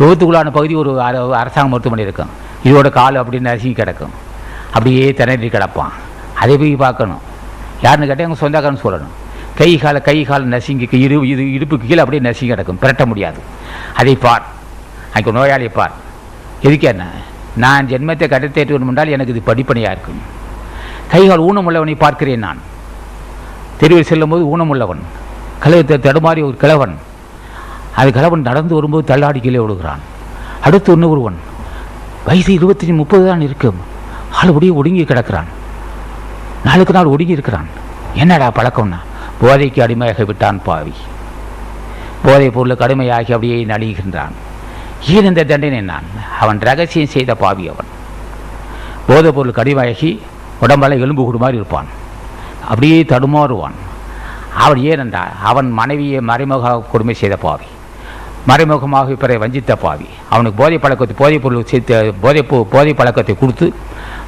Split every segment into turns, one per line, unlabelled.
விபத்துக்குள்ளான பகுதி ஒரு அர- அரசாங்க மருத்துவமனை இருக்கும். இதோட கால் அப்படின்னு நரசிங்கி கிடக்கும். அப்படியே திணறி கிடப்பான். அதை போய் பார்க்கணும். யாருன்னு கேட்டால் எங்கள் சொந்தக்காரன்னு சொல்லணும். கை கால கை கால் நசுங்கி இடு இது இடுப்புக்கு கீழே அப்படியே நசுங்கி கிடக்கும். பிரட்ட முடியாது. அதை பார். அங்கே நோயாளியை பார். எதுக்கு என்ன? நான் ஜென்மத்தை கடத்தேற்று என்றால் எனக்கு இது படிப்பணியாக இருக்கும். கைகால் ஊனமுள்ளவனை பார்க்கிறேன் நான். தெருவில் செல்லும்போது ஊனமுள்ளவன். கழுவத்தை தடுமாறி ஒரு கிழவன். அது அவன் நடந்து வரும்போது தள்ளாடி கீழே விழுகிறான். அடுத்து ஒன்று ஒருவன் வயசு இருபத்தஞ்சி முப்பது தான் இருக்கும். ஆள் ஒடியே ஒடுங்கி கிடக்கிறான். நாளுக்கு நாள் ஒடுங்கி இருக்கிறான். என்னடா பழக்கம்னா? போதைக்கு அடிமையாக விட்டான் பாவி. போதைப் பொருளுக்கு அடிமையாகி அப்படியே நலிகின்றான் ஏன் இந்த தண்டனை நான்? அவன் ரகசியம் செய்த பாவி அவன். போதைப் பொருளுக்கு அடிமையாகி உடம்பால் எலும்பு கூடு மாதிரி இருப்பான். அப்படியே தடுமாறுவான். அவன் ஏனென்றால் அவன் மனைவியை மறைமுக கொடுமை செய்த பாவி. மறைமுகமாக பிறரை வஞ்சித்த பாவி. அவனுக்கு போதை பழக்கத்தை போதைப் பொருள் சேர்த்து போதை பொ- பழக்கத்தை கொடுத்து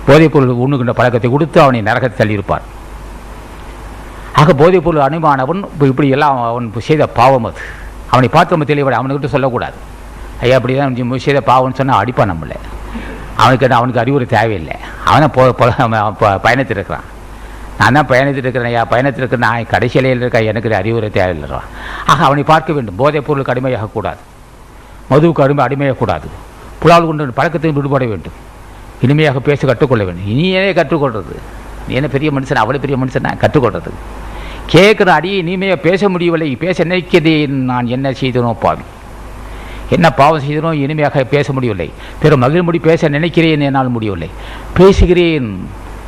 போதைப் பொருள் உண்ணுகின்ற பழக்கத்தை கொடுத்து அவனை நரகத்தை தள்ளியிருப்பார். ஆக போதைப் பொருள் அனுமானவன் இப்போ இப்படி எல்லாம் அவன் செய்த பாவம் அது. அவனை பார்த்து நம்ம தெளிவாடு அவனுக்கிட்ட சொல்லக்கூடாது. ஐயா அப்படி தான் செய்த பாவம்னு சொன்னால் அடிப்பான் நம்மளை. அவனுக்கு என்ன அவனுக்கு அறிவுரை தேவையில்லை. அவனை ப- பயணத்தில் இருக்கிறான். நான் தான் பயணத்தில் இருக்கிறேன் ஐயா பயணத்தில் இருக்கிற நான் கடைசியிலையில் இருக்க எனக்கு அறிவுரை தேவையில்லைவா ஆக அவனை பார்க்க வேண்டும். போதைப் பொருளுக்கு அடிமையாகக்கூடாது மதுவுக்கு அடிமை அடிமையாகக்கூடாது. புலால் கொண்டு பழக்கத்தையும் விடுபட வேண்டும். இனிமையாக பேச கற்றுக்கொள்ள வேண்டும். இனியே கற்றுக்கொள்வது நீ என்ன பெரிய மனுஷன்? அவ்வளோ பெரிய மனுஷன்? நான் கற்றுக்கொள்வது கேட்குற அடியை இனிமையாக பேச முடியவில்லை. பேச நினைக்கிறதே நான் என்ன செய்தனோ பாவி. என்ன பாவம் செய்தனோ இனிமையாக பேச முடியவில்லை. பிற மகிழ்மொழி பேச நினைக்கிறேன் என்னால் முடியவில்லை. பேசுகிறேன்.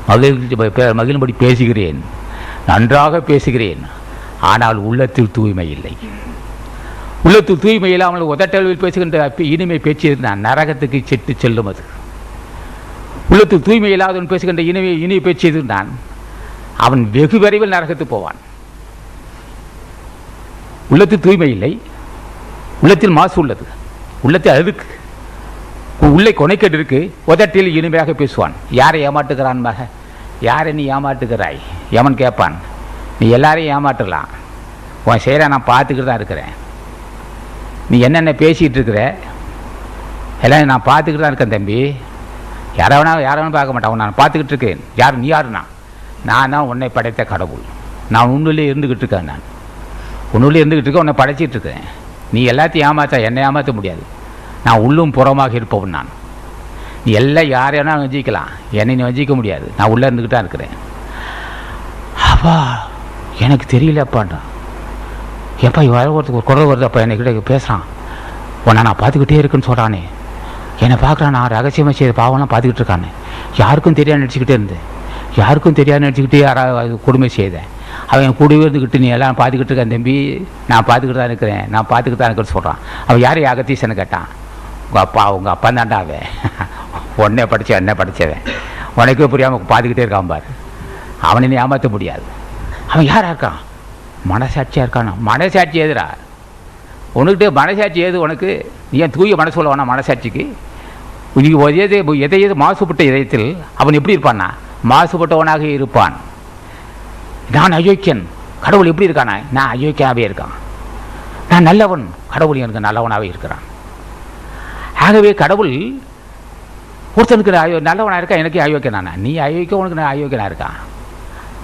மகிழ்ச்சி மகிழும்படி பேசுகிறேன். நன்றாக பேசுகிறேன். ஆனால் உள்ளத்தில் தூய்மை இல்லை. உள்ளத்தில் தூய்மை இல்லாமல் உதட்டளவில் பேசுகின்ற இனிமை பேச்சு நான் நரகத்துக்கு செட்டு செல்லும் அது. உள்ளத்தில் தூய்மை இல்லாதவன் பேசுகின்ற இனிமை இனிய பேச்சு இருந்தான். அவன் வெகு விரைவில் நரகத்துக்கு போவான். உள்ளத்தில் தூய்மை இல்லை. உள்ளத்தில் மாசு உள்ளது. உள்ளத்தில் அழுக்கு. உள்ளே கொனைக்கட்டு இருக்கு. உதட்டில் இனிமையாக பேசுவான். யாரை ஏமாட்டுகிறான் மக யாரை நீ ஏமாற்றுக்கிறாய் எவன் கேட்பான் நீ எல்லாரையும் ஏமாற்றலாம். உன் செயலை நான் பார்த்துக்கிட்டு தான் இருக்கிறேன். நீ என்னென்ன பேசிகிட்டு இருக்கிற? எல்லாம் நான் பார்த்துக்கிட்டு தான் இருக்கேன் தம்பி. யாரை வேணா யாரை வேணா பார்க்க மாட்டான். நான் பார்த்துக்கிட்டு இருக்கேன். யார் நீ யாருண்ணா? நான் தான் உன்னை படைத்த கடவுள். நான் உன்னுள்ளே இருந்துக்கிட்டு இருக்கேன் நான். உன்னுள்ளே இருந்துக்கிட்டு இருக்கேன் உன்னை படைச்சிட்டு இருக்கேன். நீ எல்லாத்தையும் ஏமாற்ற என்னை ஏமாற்ற முடியாது. நான் உள்ளும் புறமாக இருப்பவன் நான். எல்லாம் யார் வேணா வஞ்சிக்கலாம் என்னை நீ வஞ்சிக்க முடியாது. நான் உள்ளே இருந்துக்கிட்டு தான் இருக்கிறேன். அப்பா எனக்கு தெரியலப்பாண்டா. எப்பா வர ஒருத்தர் ஒரு குரல் வருதப்பா என்கிட்ட பேசுகிறான் உன்னை நான் பார்த்துக்கிட்டே இருக்குன்னு சொல்கிறானே என்னை பார்க்குறான் நான் ரகசியமாக செய்த பாவம்லாம் பார்த்துக்கிட்டு இருக்கானே. யாருக்கும் தெரியாது நினச்சிக்கிட்டே இருந்தேன். யாருக்கும் தெரியாது நினச்சிக்கிட்டே யாராவது கொடுமை செய்தேன். அவன் என் கூடவே இருந்துக்கிட்டு நீ எல்லாம் பார்த்துக்கிட்டு இருக்கேன் தம்பி. நான் பார்த்துக்கிட்டு தான் இருக்கிறேன். நான் பார்த்துக்கிட்டு தான் இருக்கிறேன்னு சொல்கிறான் அவன் யார் அகத்தீசன்னு கேட்டான். உங்கள் அப்பா உங்கள் அப்பா தான்டா அவன். உடனே படித்த என்ன படித்தவன் உனக்கே புரியாமல் பார்த்துக்கிட்டே இருக்கான் பாரு. அவனை நீ ஏமாற்ற முடியாது. அவன் யாரா இருக்கான்? மனசாட்சியாக இருக்கானா? மனசாட்சி எதுடா? உனக்கிட்ட மனசாட்சி எது உனக்கு? நீ ஏன் தூய மனசு சொல்ல வேணா மனசாட்சிக்கு? நீ எதை எதை எது மாசுபட்ட இதயத்தில் அவன் எப்படி இருப்பான்னா? மாசுபட்டவனாக இருப்பான். நான் அயோக்கியன். கடவுள் எப்படி இருக்கானா? நான் அயோக்கியாவே இருக்கான். நான் நல்லவன். கடவுள் எனக்கு நல்லவனாகவே இருக்கிறான். ஆகவே கடவுள் ஒருத்தனுக்கு அயோ நல்லவனாக இருக்கா? எனக்கு அயோக்கியனானா நீ அயோக்கிய உனக்கு நான் அயோக்கியனாக இருக்கான்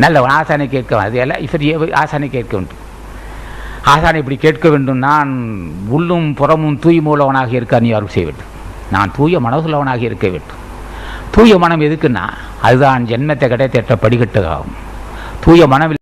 நல்லவன் ஆசானை கேட்க அது எல்லாம் இப்படி ஆசானை கேட்க வேண்டும். ஆசானை இப்படி கேட்க வேண்டும். நான் உள்ளும் புறமும் தூய்மூலவனாக இருக்க நீ அருள் செய்ய வேண்டும். நான் தூய மனசுள்ளவனாக இருக்க வேண்டும். தூய மனம் எதுக்குன்னா அதுதான் ஜென்மத்தை கிடைத்தேற்ற படிக்கட்டு ஆகும். தூய மனம்